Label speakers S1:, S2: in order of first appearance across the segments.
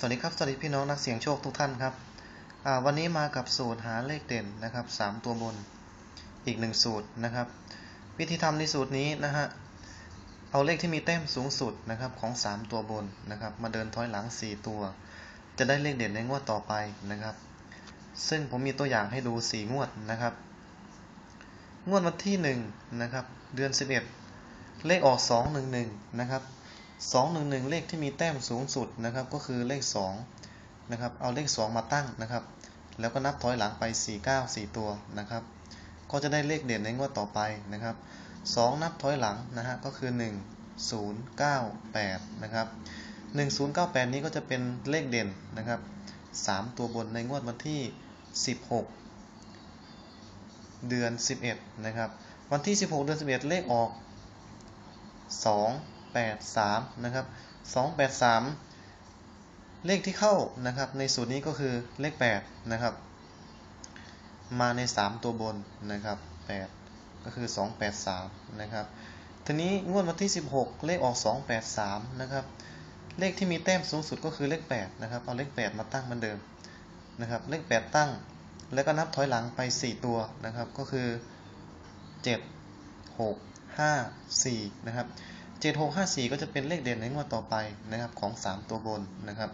S1: สวัสดีครับ สวัสดีพี่น้องนักเสี่ยงโชคทุกท่านครับ วันนี้มากับสูตรหาเลขเด่นนะครับสามตัวบนอีกหนึ่งสูตรนะครับ วิธีทำในสูตรนี้นะฮะ เอาเลขที่มีแต้มสูงสุดนะครับของ 3 ตัวบนนะครับ มาเดินถอยหลัง 4 ตัว จะได้เลขเด่นในงวดต่อไปนะครับ ซึ่งผมมีตัวอย่างให้ดู 4 งวดนะครับ งวดวันที่1นะครับ เดือน 11 เลขออก 211 นะครับ 211 เลขที่มีแต้มสูงสุดนะครับก็คือเลข2นะครับเอาเลข 2 มาตั้งนะครับ แล้วก็นับถอยหลังไป 49 4 ตัวนะครับ ก็จะได้เลขเด่นในงวดต่อไปนะครับ 2 นับถอยหลังนะฮะก็คือ 1 0 9 8นะครับ1098 นี้ก็จะเป็นเลขเด่นนะครับ 3 ตัวบนในงวดวันที่ 16 เดือน 11นะครับวันที่ 16 เดือน 11 เลขออก 2 8 3นะครับ2 8 3 เลขที่เข้านะครับในสูตรนี้ก็คือเลข8นะครับมาใน 3 ตัวบนนะครับ8ก็คือ 2 8 3นะครับทีนี้งวดวันที่ 16 เลขออก 2 8 3นะครับเลขที่มีแต้มสูงสุดก็คือเลข8นะครับเอาเลข 8 มาตั้งเหมือนเดิมนะครับเลข 8 ตั้งแล้วก็นับถอยหลังไป 4 ตัวนะครับก็คือ 7 6 5 4นะครับ 7654 ก็จะเป็นเลขเด่นในงวดต่อไปนะครับของ 3 ตัวบนนะครับ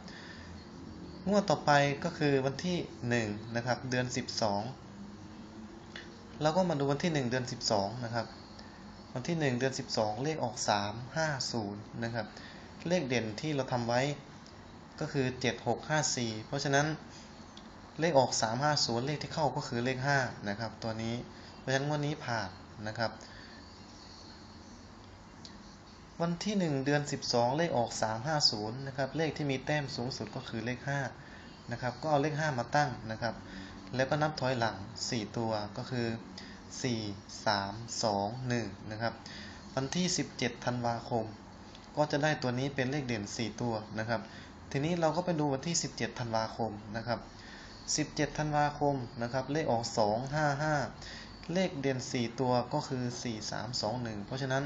S1: งวดต่อไปก็คือวันที่1นะครับเดือน 12 แล้วก็มาดูวันที่ 1 เดือน 12นะครับวันที่ 1 เดือน 12 เลขออก 350นะครับเลขเด่นที่เราทำไว้ก็คือ 7654 เพราะฉะนั้นเลขออก 350 เลขที่เข้าก็คือเลข5นะครับตัวนี้เพราะฉะนั้นวันนี้ผ่านนะครับ วันที่ 1 เดือน 12 เลขออก 350นะครับเลขที่มีแต้มสูงสุดก็คือเลข5นะครับก็เอาเลข 5 มาตั้งนะครับ แล้วก็นับถอยหลัง 4 ตัวก็คือ 4 3 2 1นะครับวันที่ 17 ธันวาคม ก็จะได้ตัวนี้เป็นเลขเด่น 4 ตัวนะครับ ทีนี้เราก็ไปดูวันที่ 17 ธันวาคมนะครับ 17 ธันวาคมนะครับเลขออก 2 5 5 เลขเด่น 4 ตัวก็คือ 4 3 2 1 เพราะฉะนั้น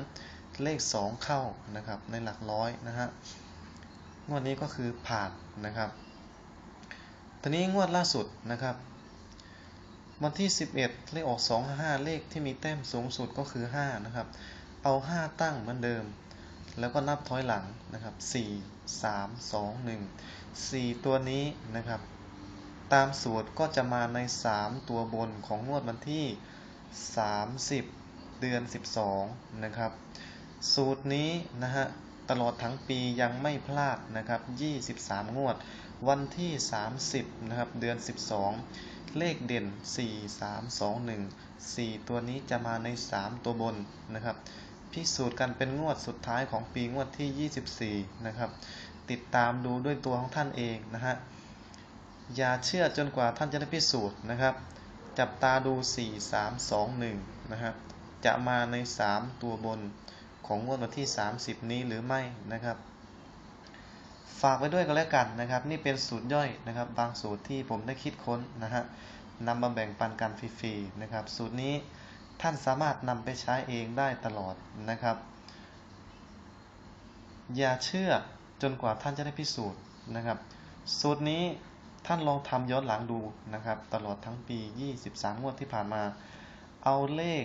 S1: เลข 2 เข้านะครับในหลักร้อยนะฮะงวดนี้ก็คือผ่านนะครับทีนี้งวดล่าสุดนะครับ วันที่ 11 เลขออก2 5 5เลขที่มีแต้มสูงสุดก็คือ 5 นะครับ เอา 5 ตั้งเหมือนเดิม แล้วก็นับถอยหลังนะครับ 4 3 2 1 4 ตัวนี้นะครับ ตามสูตรก็จะมาใน 3 ตัวบนของงวดวันที่ 30 เดือน 12 นะครับ สูตรนี้นะฮะตลอดทั้งปียังไม่พลาดนะครับ 23 งวด วันที่ 30 นะครับ เดือน 12 เลขเด่น 4 3 2 1 4 ตัวนี้จะมาใน 3 ตัวบนนะครับ พิสูจน์กันเป็นงวดสุดท้ายของปีงวดที่ 24 นะครับ ติดตามดูด้วยตัวของท่านเองนะฮะ อย่าเชื่อจนกว่าท่านจะได้พิสูจน์นะครับ จับตาดู 4 3 2 1 นะฮะจะมาใน 3 ตัวบน ของงวดวันที่ 30 นี้หรือไม่นะครับ ฝากไว้ด้วยกันแล้วกันนะครับ นี่เป็นสูตรย่อยนะครับ บางสูตรที่ผมได้คิดค้นนะฮะนำมาแบ่งปันกันฟรีๆนะครับ สูตรนี้ท่านสามารถนำไปใช้เองได้ตลอดนะครับ อย่าเชื่อจนกว่าท่านจะได้พิสูจน์นะครับ สูตรนี้ท่านลองทำย้อนหลังดูนะครับ ตลอดทั้งปี 23 งวดที่ผ่านมา เอาเลข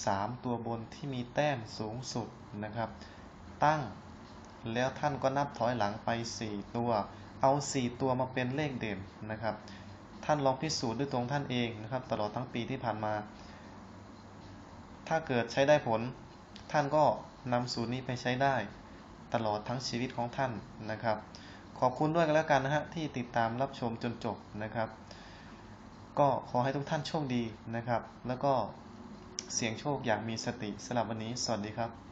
S1: 3 ตัวบนที่มีแต้มสูงสุดนะครับ ตั้งแล้วท่านก็นับถอยหลังไป 4 ตัว เอา 4 ตัวมาเป็นเลขเด่นนะครับ ท่านลองพิสูจน์ด้วยตรงท่านเองนะครับ ตลอดทั้งปีที่ผ่านมา ถ้าเกิดใช้ได้ผล ท่านก็นำสูตรนี้ไปใช้ได้ ตลอดทั้งชีวิตของท่านนะครับ ขอบคุณด้วยกันแล้วกันนะฮะที่ติดตามรับชมจนจบนะครับ ก็ขอให้ทุกท่านโชคดีนะครับ แล้วก็ เสียงโชคอย่างมีสติสำหรับวันนี้ สวัสดีครับ